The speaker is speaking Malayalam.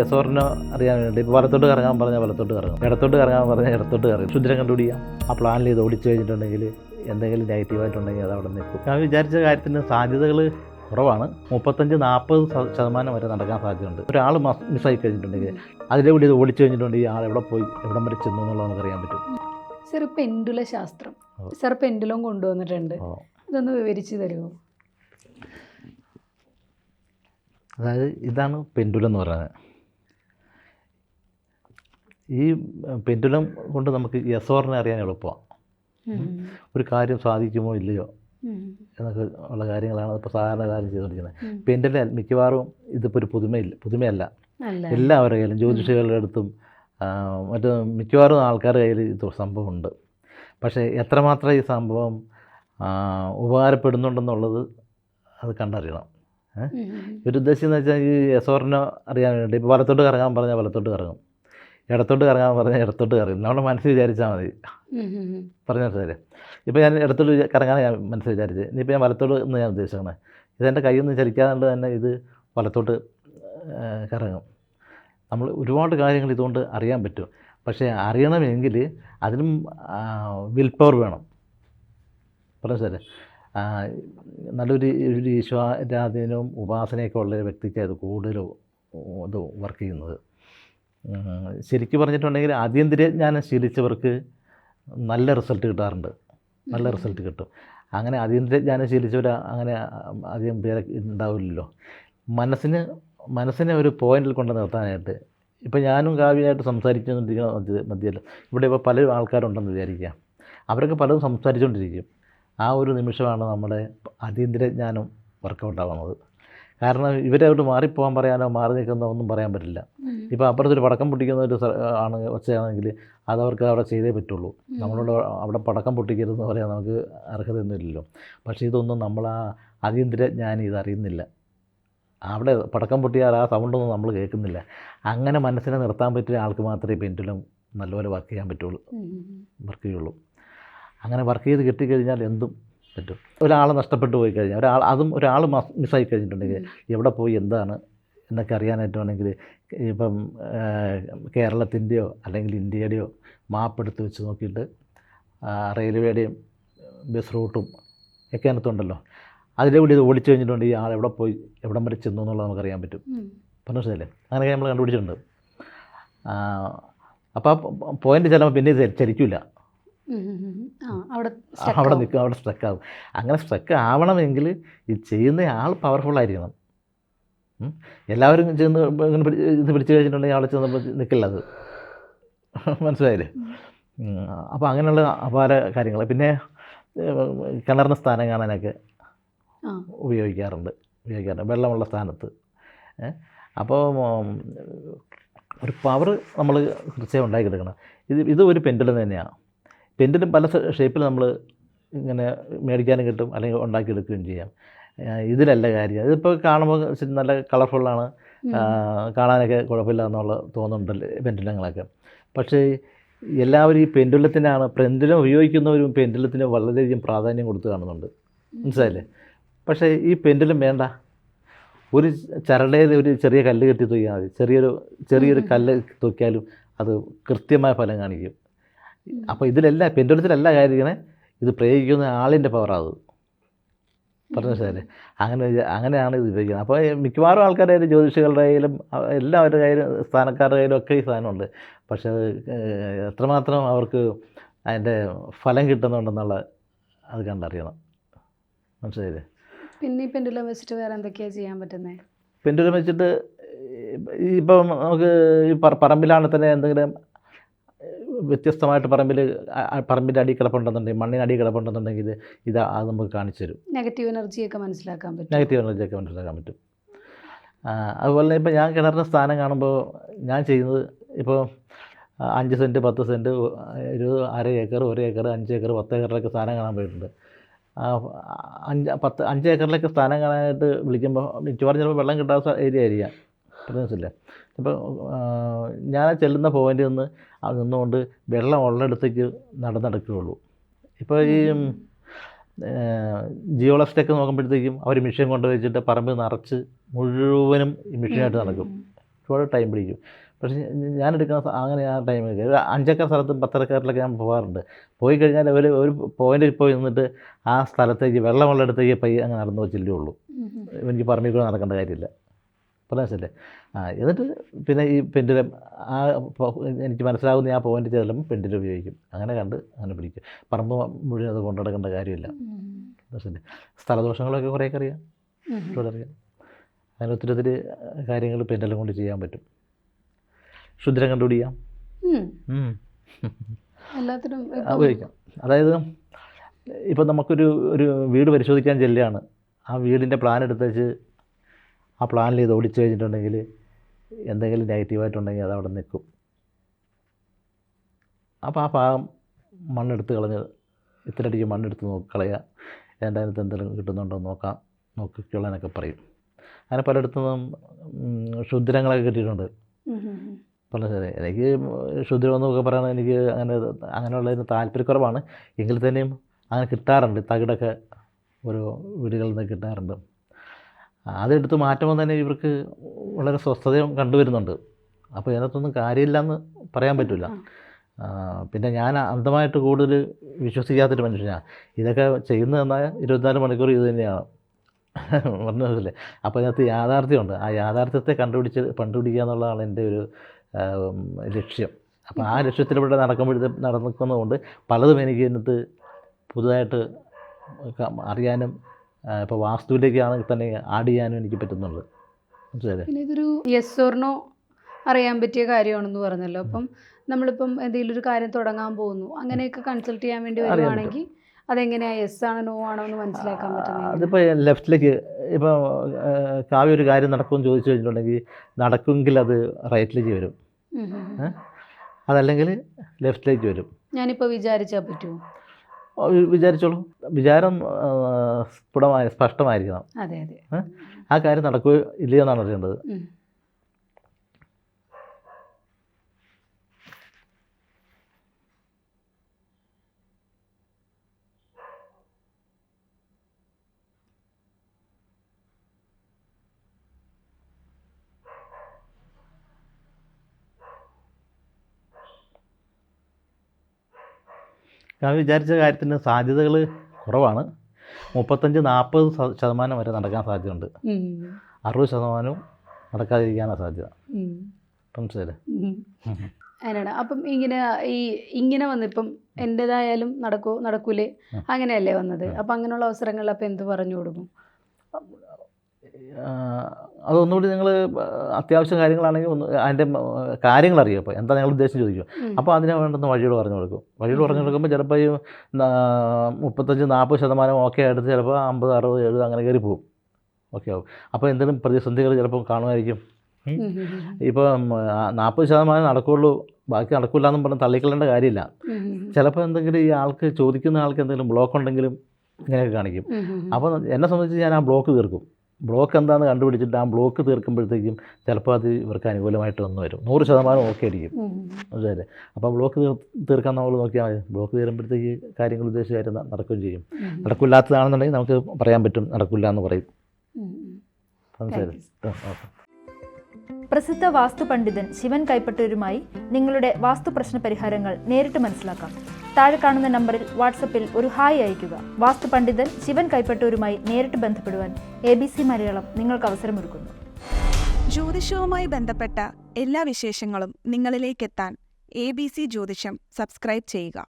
എസോറിനോ അറിയാൻ വേണ്ടി. ഇപ്പോൾ വലത്തോട്ട് കറങ്ങാൻ പറഞ്ഞാൽ വലത്തോട്ട് കറങ്ങും. ഇടത്തോട്ട് കറങ്ങാൻ പറഞ്ഞാൽ ഇടത്തോട്ട് കറങ്ങും. ക്ഷുദ്രം കണ്ടുപിടിക്കാം. ആ പ്ലാനിൽ ഇത് ഓടിച്ചു കഴിഞ്ഞിട്ടുണ്ടെങ്കിൽ എന്തെങ്കിലും നെഗറ്റീവായിട്ടുണ്ടെങ്കിൽ അത് അവിടെ നിൽക്കും. ഞാൻ വിചാരിച്ച കാര്യത്തിന് സാധ്യതകൾ കുറവാണ്. മുപ്പത്തഞ്ച് നാൽപ്പത് ശതമാനം വരെ നടക്കാൻ സാധ്യതയുണ്ട്. ഒരാൾ മിസ്സായി കഴിഞ്ഞിട്ടുണ്ടെങ്കിൽ അതിന്റെ കൂടി ഇത് ഓടിച്ചു കഴിഞ്ഞിട്ടുണ്ടെങ്കിൽ ആൾ എവിടെ പോയി എവിടം വരെ ചെന്നു എന്നുള്ളത് നമുക്കറിയാൻ പറ്റും. സർ പെൻഡുല ശാസ്ത്രം. സർ പെൻഡുലം കൊണ്ടുവന്നിട്ടുണ്ട്. ഇതൊന്ന് വിവരിച്ചു തരുമോ? അതായത് ഇതാണ് പെൻഡുലം എന്ന് പറയുന്നത്. ഈ പെൻഡുലം കൊണ്ട് നമുക്ക് യസോറിനെ അറിയാൻ എളുപ്പമാണ് ഒരു കാര്യം സാധിക്കുമോ ഇല്ലയോ? എന്നൊക്കെ ഉള്ള കാര്യങ്ങളാണ് ഇപ്പോൾ സാധാരണ കാര്യം ചെയ്തുകൊണ്ടിരിക്കുന്നത്. പെൻഡുലം മിക്കവാറും ഇതിപ്പോൾ ഒരു പുതുമയില്ല പുതുമയല്ല. എല്ലാവരുടെ കയ്യിലും ജ്യോതിഷികളുടെ അടുത്തും മറ്റു മിക്കവാറും ആൾക്കാരുടെ കയ്യിൽ ഇത് സംഭവമുണ്ട്. പക്ഷേ എത്രമാത്രം ഈ സംഭവം ഉപകാരപ്പെടുന്നുണ്ടെന്നുള്ളത് അത് കണ്ടറിയണം? ഒരു ഉദ്ദേശം എന്ന് വെച്ചാൽ ഈ എസോറിനെ അറിയാൻ വേണ്ടി ഇപ്പോൾ വലത്തോട്ട് കറങ്ങാൻ പറഞ്ഞാൽ വലത്തോട്ട് കറങ്ങും. ഇടത്തോട്ട് കറങ്ങാൻ പറഞ്ഞാൽ ഇടത്തോട്ട് കറങ്ങും. നമ്മുടെ മനസ്സ് വിചാരിച്ചാൽ മതി. പറഞ്ഞ മനസ്സിലായില്ലേ? ഇപ്പോൾ ഞാൻ ഇടത്തോട്ട് കറങ്ങാൻ ഞാൻ മനസ്സിൽ വിചാരിച്ച്. ഇനിയിപ്പോൾ ഞാൻ വലത്തോട്ട് എന്ന് ഞാൻ ഉദ്ദേശിക്കുന്നത് ഇതെന്റെ കയ്യിൽ നിന്ന് ചലിക്കാതെ തന്നെ ഇത് വലത്തോട്ട് കറങ്ങും. നമ്മൾ ഒരുപാട് കാര്യങ്ങൾ ഇതുകൊണ്ട് അറിയാൻ പറ്റും. പക്ഷേ അറിയണമെങ്കിൽ അതിനും വിൽ പവർ വേണം. പറഞ്ഞു സാറേ നല്ലൊരു ഒരു ഈശ്വരാധീനവും ഉപാസനയൊക്കെ ഉള്ള വ്യക്തിക്ക് അത് കൂടുതലും ഇത് വർക്ക് ചെയ്യുന്നത്. ശരിക്കും പറഞ്ഞിട്ടുണ്ടെങ്കിൽ ആദ്യന്തര ജ്ഞാനം ശീലിച്ചവർക്ക് നല്ല റിസൾട്ട് കിട്ടാറുണ്ട്. നല്ല റിസൾട്ട് കിട്ടും. അങ്ങനെ അതീന്ദ്ര ജ്ഞാനം ശീലിച്ചവർ അങ്ങനെ അധികം പേരെ ഉണ്ടാവില്ലല്ലോ. മനസ്സിന് മനസ്സിനെ ഒരു പോയിന്റിൽ കൊണ്ട് നിർത്താനായിട്ട് ഇപ്പോൾ ഞാനും കാവ്യമായിട്ട് സംസാരിച്ചുകൊണ്ടിരിക്കുന്ന മധ്യ മധ്യല്ല ഇവിടെ ഇപ്പോൾ പല ആൾക്കാരുണ്ടെന്ന് വിചാരിക്കുക. അവരൊക്കെ പലതും സംസാരിച്ചുകൊണ്ടിരിക്കും. ആ ഒരു നിമിഷമാണ് നമ്മുടെ അതീന്ദ്ര ജ്ഞാനം വർക്കൗട്ടാവുന്നത് കാരണം ഇവരോട്ട് മാറിപ്പോകാൻ പറയാനോ മാറി നിൽക്കുന്നോ ഒന്നും പറയാൻ പറ്റില്ല. ഇപ്പോൾ അപ്പുറത്തൊരു പടക്കം പൊട്ടിക്കുന്ന ഒരു ആണ് ഒച്ചയാണെങ്കിൽ അത് അവർക്ക് അവിടെ ചെയ്തേ പറ്റുള്ളൂ. നമ്മളോട് അവിടെ പടക്കം പൊട്ടിക്കരുതെന്ന് പറയാൻ നമുക്ക് അർഹതയൊന്നുമില്ലല്ലോ പക്ഷേ ഇതൊന്നും നമ്മൾ ആ അതീന്ദ്ര ജ്ഞാനി ഇതറിയുന്നില്ല അവിടെ പടക്കം പൊട്ടിയാൽ ആ സൗണ്ടൊന്നും നമ്മൾ കേൾക്കുന്നില്ല. അങ്ങനെ മനസ്സിനെ നിർത്താൻ പറ്റിയ ആൾക്ക് മാത്രമേ പെന്റിലും നല്ലപോലെ വർക്ക് ചെയ്യാൻ പറ്റുള്ളൂ. വർക്ക് ചെയ്യുള്ളൂ. അങ്ങനെ വർക്ക് ചെയ്ത് കിട്ടിക്കഴിഞ്ഞാൽ എന്തും പറ്റും. ഒരാൾ നഷ്ടപ്പെട്ടു പോയി കഴിഞ്ഞാൽ ഒരാൾ അതും ഒരാൾ മിസ്സായി കഴിഞ്ഞിട്ടുണ്ടെങ്കിൽ എവിടെ പോയി എന്താണ് എന്നൊക്കെ അറിയാനായിട്ട് വേണമെങ്കിൽ ഇപ്പം കേരളത്തിന്റെയോ അല്ലെങ്കിൽ ഇന്ത്യയുടെയോ മാപ്പ് എടുത്ത് വെച്ച് നോക്കിയിട്ട് റെയിൽവേയുടെയും ബസ് റൂട്ടും ഒക്കെ അതിനകത്തുണ്ടല്ലോ. അതിന്റെ കൂടി ഇത് ഓടിച്ചു കഴിഞ്ഞിട്ടുണ്ട് ഈ ആൾ എവിടെ പോയി എവിടം വരെ ചെന്നു എന്നുള്ളത് നമുക്കറിയാൻ പറ്റും. പറഞ്ഞു മനസ്സിലല്ലേ അങ്ങനെയൊക്കെ നമ്മൾ കണ്ടുപിടിച്ചിട്ടുണ്ട്. അപ്പോൾ ആ പോയിന്റ് ചിലപ്പോൾ പിന്നെ ചലിക്കില്ല അവിടെ നിൽക്കും അവിടെ സ്ട്രക്ക് ആവും. അങ്ങനെ സ്ട്രക്ക് ആവണമെങ്കിൽ ഈ ചെയ്യുന്ന ആൾ പവർഫുൾ ആയിരിക്കണം. എല്ലാവരും ചെന്ന് ഇങ്ങനെ ഇത് പിടിച്ചു കഴിഞ്ഞിട്ടുണ്ടെങ്കിൽ അവിടെ ചെന്നപ്പോൾ നിൽക്കില്ല അത്. മനസ്സിലായില്ലേ? അപ്പോൾ അങ്ങനെയുള്ള അപാര കാര്യങ്ങൾ. പിന്നെ കിണറിന് സ്ഥാനം കാണാനൊക്കെ ഉപയോഗിക്കാറുണ്ട്. ഉപയോഗിക്കാറുണ്ട്. വെള്ളമുള്ള സ്ഥാനത്ത്. അപ്പോൾ ഒരു പവർ നമ്മൾ തീർച്ചയായും ഉണ്ടാക്കിയെടുക്കണം. ഇത് ഇത് ഒരു പെൻഡലും തന്നെയാണ്. പെൻഡുലം പല ഷേപ്പിൽ നമ്മൾ ഇങ്ങനെ മേടിക്കാനും കിട്ടും അല്ലെങ്കിൽ ഉണ്ടാക്കിയെടുക്കുകയും ചെയ്യാം. ഇതിലല്ല കാര്യം. ഇതിപ്പോൾ കാണുമ്പോൾ നല്ല കളർഫുള്ളാണ് കാണാനൊക്കെ കുഴപ്പമില്ല എന്നുള്ള തോന്നുന്നുണ്ടല്ലോ പെൻഡുലങ്ങളൊക്കെ. പക്ഷേ എല്ലാവരും ഈ പെൻഡുലത്തിനാണ് പെൻഡുലം ഉപയോഗിക്കുന്നവരും പെൻഡുലത്തിന് വളരെയധികം പ്രാധാന്യം കൊടുത്ത് കാണുന്നുണ്ട്. മനസ്സിലായില്ലേ? പക്ഷേ ഈ പെൻഡുലം വേണ്ട. ഒരു ചരടയിൽ ഒരു ചെറിയ കല്ല് കെട്ടി തൂക്കിയാൽ മതി. ചെറിയൊരു ചെറിയൊരു കല്ല് തൂക്കിയാലും അത് കൃത്യമായ ഫലം കാണിക്കും. അപ്പോൾ ഇതിലല്ല പെൻഡുലത്തിലല്ല കാര്യം ഇത് പ്രയോഗിക്കുന്ന ആളിന്റെ പവറാണ് പറഞ്ഞു മനസ്സിലായില്ലേ? അങ്ങനെ അങ്ങനെയാണ് ഇത് ഉപയോഗിക്കുന്നത്. അപ്പോൾ മിക്കവാറും ആൾക്കാരുടെ കയ്യിൽ ജ്യോതിഷികളുടെ കയ്യിലും എല്ലാവരുടെ കയ്യിലും സ്ഥാനക്കാരുടെ കയ്യിലും ഒക്കെ ഈ സാധനമുണ്ട്. പക്ഷേ എത്രമാത്രം അവർക്ക് അതിന്റെ ഫലം കിട്ടുന്നുണ്ടെന്നുള്ള അത് കണ്ടറിയണം. മനസ്സിലായില്ലേ? പിന്നെ ഈ പെൻഡുലം വെച്ചിട്ട് വേറെ എന്തൊക്കെയാണ് ചെയ്യാൻ പറ്റുന്നത് പെൻഡുലം വെച്ചിട്ട് ഇപ്പം നമുക്ക് ഈ പറമ്പിലാണെങ്കിൽ പറമ്പിലാണ് തന്നെ എന്തെങ്കിലും വ്യത്യസ്തമായിട്ട് പറമ്പിൽ പറമ്പിന്റെ അടി കിടപ്പുണ്ടെന്നുണ്ടെങ്കിൽ മണ്ണിന്റെ അടി കിടപ്പുണ്ടെന്നുണ്ടെങ്കിൽ ഇത് അത് നമുക്ക് കാണിച്ചു തരും. നെഗറ്റീവ് എനർജിയൊക്കെ മനസ്സിലാക്കാൻ പറ്റും. നെഗറ്റീവ് എനർജിയൊക്കെ മനസ്സിലാക്കാൻ പറ്റും. അതുപോലെ തന്നെ ഇപ്പോൾ ഞാൻ കിണറിന്റെ സ്ഥാനം കാണുമ്പോൾ ഞാൻ ചെയ്യുന്നത് ഇപ്പോൾ അഞ്ച് സെന്റ് പത്ത് സെന്റ് ഒരു അര ഏക്കർ ഒരു ഏക്കർ അഞ്ച് ഏക്കർ പത്ത് ഏക്കറിലൊക്കെ സ്ഥാനം കാണാൻ പോയിട്ടുണ്ട്. അഞ്ച് പത്ത് അഞ്ച് ഏക്കറിലൊക്കെ സ്ഥാനം കാണാനായിട്ട് വിളിക്കുമ്പോൾ മിക്കവാറും ചിലപ്പോൾ വെള്ളം കിട്ടാത്ത ഏരിയ ആയിരിക്കാം. മനസ്സിലെ ഇപ്പോൾ ഞാൻ ചെല്ലുന്ന പോയിന്റിൽ നിന്ന് അവിടെ നിന്നുകൊണ്ട് വെള്ളം ഉള്ളിടത്തേക്ക് നടന്നെടുക്കുകയുള്ളൂ ഇപ്പോൾ ഈ ജിയോളജിസ്റ്റൊക്കെ നോക്കുമ്പോഴത്തേക്കും അവർ മെഷീൻ കൊണ്ട് വെച്ചിട്ട് പറമ്പ് നിറച്ച് മുഴുവനും ഈ മെഷീനായിട്ട് നടക്കും. ഒരുപാട് ടൈം പിടിക്കും. പക്ഷേ ഞാൻ എടുക്കുന്ന അങ്ങനെ ആ ടൈം ഒരു അഞ്ചേക്കർ സ്ഥലത്തും പത്തരക്കാരിലൊക്കെ ഞാൻ പോകാറുണ്ട് പോയി കഴിഞ്ഞാൽ ഒരു ഒരു പോയിന്റിൽ പോയി നിന്നിട്ട് ആ സ്ഥലത്തേക്ക് വെള്ളമുള്ളിടത്തേക്ക് പയ്യെ അങ്ങ് നടന്നു വെച്ചില്ലേ ഉള്ളൂ ഉം, ഉം. എനിക്ക് പറമ്പിൽ കൂടെ നടക്കേണ്ട കാര്യമില്ല. മനസ്സിലല്ലേ ആ എന്നിട്ട് പിന്നെ ഈ പെൻഡിലം ആ എനിക്ക് മനസ്സിലാവുന്ന ആ പോയിന്റ് ചെല്ലുമ്പോൾ പെൻഡിലം ഉപയോഗിക്കും. അങ്ങനെ കണ്ട് അങ്ങനെ പിടിക്കും. പറമ്പ് മുഴുവൻ അത് കൊണ്ടുനടക്കേണ്ട കാര്യമില്ല. മനസ്സിലെ സ്ഥലദോഷങ്ങളൊക്കെ കുറേയൊക്കെ അറിയാം. അറിയാം. അങ്ങനെ ഒത്തിരി ഒത്തിരി കാര്യങ്ങൾ പെൻഡലം കൊണ്ട് ചെയ്യാൻ പറ്റും. ക്ഷുദ്രം കണ്ടുപിടിക്കാം. എല്ലാത്തിനും ഉപയോഗിക്കാം. അതായത് ഇപ്പം നമുക്കൊരു ഒരു വീട് പരിശോധിക്കാൻ ചെല്ലുകയാണ്. ആ വീടിന്റെ പ്ലാൻ എടുത്ത് വെച്ച് ആ പ്ലാനിൽ ഇത് ഓടിച്ചു കഴിഞ്ഞിട്ടുണ്ടെങ്കിൽ എന്തെങ്കിലും നെഗറ്റീവായിട്ടുണ്ടെങ്കിൽ അതവിടെ അവിടെ നിൽക്കും. അപ്പോൾ ആ ഭാഗം മണ്ണെടുത്ത് കളഞ്ഞ് ഇത്ര അടിക്ക് മണ്ണെടുത്ത് നോക്കി കളയുക. എന്റെ അതിനകത്ത് എന്തെങ്കിലും കിട്ടുന്നുണ്ടോ നോക്കാം. നോക്കിക്കൊള്ളാനൊക്കെ പറയും. അങ്ങനെ പലയിടത്തുനിന്നും ക്ഷുദ്രങ്ങളൊക്കെ കിട്ടിയിട്ടുണ്ട്. ശരി എനിക്ക് ക്ഷുദ്രം എന്നൊക്കെ പറയുന്നത് എനിക്ക് അങ്ങനെ അങ്ങനെയുള്ളതിന് താല്പര്യക്കുറവാണ്. എങ്കിൽ തന്നെയും അങ്ങനെ കിട്ടാറുണ്ട്. തകിടൊക്കെ ഓരോ വീടുകളിൽ നിന്ന് കിട്ടാറുണ്ട്. അതെടുത്ത് മാറ്റുമ്പോൾ തന്നെ ഇവർക്ക് വളരെ സ്വസ്ഥതയും കണ്ടുവരുന്നുണ്ട്. അപ്പോൾ ഇതിനകത്തൊന്നും കാര്യമില്ലെന്ന് പറയാൻ പറ്റില്ല. പിന്നെ ഞാൻ അന്ധമായിട്ട് കൂടുതൽ വിശ്വസിക്കാത്തൊരു മനുഷ്യനാണ് ഇതൊക്കെ ചെയ്യുന്നതെന്നാൽ ഇരുപത്തിനാല് മണിക്കൂർ ഇത് തന്നെയാണ്. പറഞ്ഞില്ലേ അപ്പോൾ ഇതിനകത്ത് യാഥാർത്ഥ്യമുണ്ട്. ആ യാഥാർത്ഥ്യത്തെ കണ്ടുപിടിച്ച് കണ്ടുപിടിക്കുക എന്നുള്ളതാണ് എന്റെ ഒരു ലക്ഷ്യം. അപ്പോൾ ആ ലക്ഷ്യത്തിലൂടെ നടക്കുമ്പോഴത്തെ നടക്കുന്നതുകൊണ്ട് പലതും എനിക്ക് ഇതിനകത്ത് പുതുതായിട്ട് അറിയാനും ഇപ്പോൾ വാസ്തുവിലേക്കാണ് തന്നെ ആഡ് ചെയ്യാനും എനിക്ക് പറ്റുന്നുണ്ട് മനസ്സിലായില്ലേ? പിന്നെ ഇതൊരു യെസ് ഓർണോ അറിയാൻ പറ്റിയ കാര്യമാണെന്ന് പറഞ്ഞല്ലോ. അപ്പം നമ്മളിപ്പം എന്തെങ്കിലും ഒരു കാര്യം തുടങ്ങാൻ പോകുന്നു. അങ്ങനെയൊക്കെ കൺസൾട്ട് ചെയ്യാൻ വേണ്ടി വരുവാണെങ്കിൽ അതെങ്ങനെയാ യെസ് ആണോ നോ ആണോ എന്ന് മനസ്സിലാക്കാൻ പറ്റുന്നത് അതിപ്പോൾ ലെഫ്റ്റിലേക്ക് ഇപ്പോൾ കാവ്യ ഒരു കാര്യം നടക്കുമെന്ന് ചോദിച്ചു കഴിഞ്ഞിട്ടുണ്ടെങ്കിൽ നടക്കുമെങ്കിൽ അത് റൈറ്റിലേക്ക് വരും. അതല്ലെങ്കിൽ ലെഫ്റ്റിലേക്ക് വരും. ഞാനിപ്പോൾ വിചാരിച്ചാൽ പറ്റുമോ വിചാരിച്ചോളൂ. വിചാരം സ്ഫുടമായി സ്പഷ്ടമായിരിക്കണം. അതെ അതെ. ആ കാര്യം നടക്കുകയോ ഇല്ലയോ എന്നാണ് അറിയേണ്ടത് ഞാൻ വിചാരിച്ച കാര്യത്തിന് സാധ്യതകൾ കുറവാണ്. മുപ്പത്തഞ്ച് നാൽപ്പത് ശതമാനം വരെ നടക്കാൻ സാധ്യതയുണ്ട്. അറുപത് ശതമാനവും നടക്കാതിരിക്കാനാണ് സാധ്യത. അതിനാണ് അപ്പം ഇങ്ങനെ ഈ ഇങ്ങനെ വന്നിപ്പം എന്റെതായാലും നടക്കൂ നടക്കൂലേ? അങ്ങനെയല്ലേ വന്നത്? അപ്പം അങ്ങനെയുള്ള അവസരങ്ങളിൽ അപ്പം എന്ത് പറഞ്ഞു കൊടുക്കും? അതൊന്നുകൂടി നിങ്ങൾ അത്യാവശ്യം കാര്യങ്ങളാണെങ്കിൽ ഒന്ന് അതിന്റെ കാര്യങ്ങൾ അറിയുക അപ്പോൾ എന്താ നിങ്ങൾ ഉദ്ദേശം ചോദിക്കുക. അപ്പോൾ അതിനെ വേണ്ടുന്ന വഴിയോട് പറഞ്ഞു കൊടുക്കും. വഴിയോട് പറഞ്ഞു കൊടുക്കുമ്പോൾ ചിലപ്പോൾ ഈ മുപ്പത്തഞ്ച് നാൽപ്പത് ശതമാനം ഓക്കെ ആയിട്ട് ചിലപ്പോൾ അമ്പത് അറുപത് എഴുപത് അങ്ങനെ കയറി പോകും. ഓക്കെ ആവും. അപ്പോൾ എന്തെങ്കിലും പ്രതിസന്ധികൾ ചിലപ്പോൾ കാണുമായിരിക്കും. ഇപ്പോൾ. ഇപ്പം നാൽപ്പത് ശതമാനം നടക്കുകയുള്ളൂ. ബാക്കി നടക്കില്ല എന്നും പറഞ്ഞ് തള്ളിക്കളേണ്ട കാര്യമില്ല. ചിലപ്പോൾ എന്തെങ്കിലും ഈ ആൾക്ക് ചോദിക്കുന്ന ആൾക്ക് എന്തെങ്കിലും ബ്ലോക്ക് ഉണ്ടെങ്കിലും ഇങ്ങനെയൊക്കെ കാണിക്കും. അപ്പോൾ എന്നെ സംബന്ധിച്ച് ഞാൻ ആ ബ്ലോക്ക് തീർക്കും. ബ്ലോക്ക് എന്താണെന്ന് കണ്ടുപിടിച്ചിട്ട് ആ ബ്ലോക്ക് തീർക്കുമ്പോഴത്തേക്കും ചിലപ്പോൾ അത് ഇവർക്ക് അനുകൂലമായിട്ട് വന്നു വരും. നൂറ് ശതമാനം ഓക്കെ ആയിരിക്കും. മനസ്സിലായില്ലേ അപ്പോൾ ബ്ലോക്ക് തീർ തീർക്കാൻ നമ്മൾ നോക്കിയാൽ മതി. ബ്ലോക്ക് തീരുമ്പോഴത്തേക്ക് കാര്യങ്ങൾ ഉദ്ദേശിച്ച കാര്യം നടക്കുകയും ചെയ്യും. നടക്കില്ലാത്തതാണെന്നുണ്ടെങ്കിൽ നമുക്ക് പറയാൻ പറ്റും. നടക്കില്ല എന്ന് പറയും. മനസ്സിലായില്ലേ ഓക്കെ. പ്രസിദ്ധ വാസ്തു പണ്ഡിതൻ ശിവൻ കൈപ്പട്ടൂരുമായി നിങ്ങളുടെ വാസ്തു പ്രശ്ന പരിഹാരങ്ങൾ നേരിട്ട് മനസ്സിലാക്കാം. താഴെ കാണുന്ന നമ്പറിൽ വാട്സപ്പിൽ ഒരു ഹായ് അയയ്ക്കുക. വാസ്തു പണ്ഡിതൻ ശിവൻ കൈപ്പട്ടൂരുമായി നേരിട്ട് ബന്ധപ്പെടുവാൻ എ ബി സി മലയാളം നിങ്ങൾക്ക് അവസരമൊരുക്കുന്നു. ജ്യോതിഷവുമായി ബന്ധപ്പെട്ട എല്ലാ വിശേഷങ്ങളും നിങ്ങളിലേക്കെത്താൻ എ ബി സി ജ്യോതിഷം സബ്സ്ക്രൈബ് ചെയ്യുക.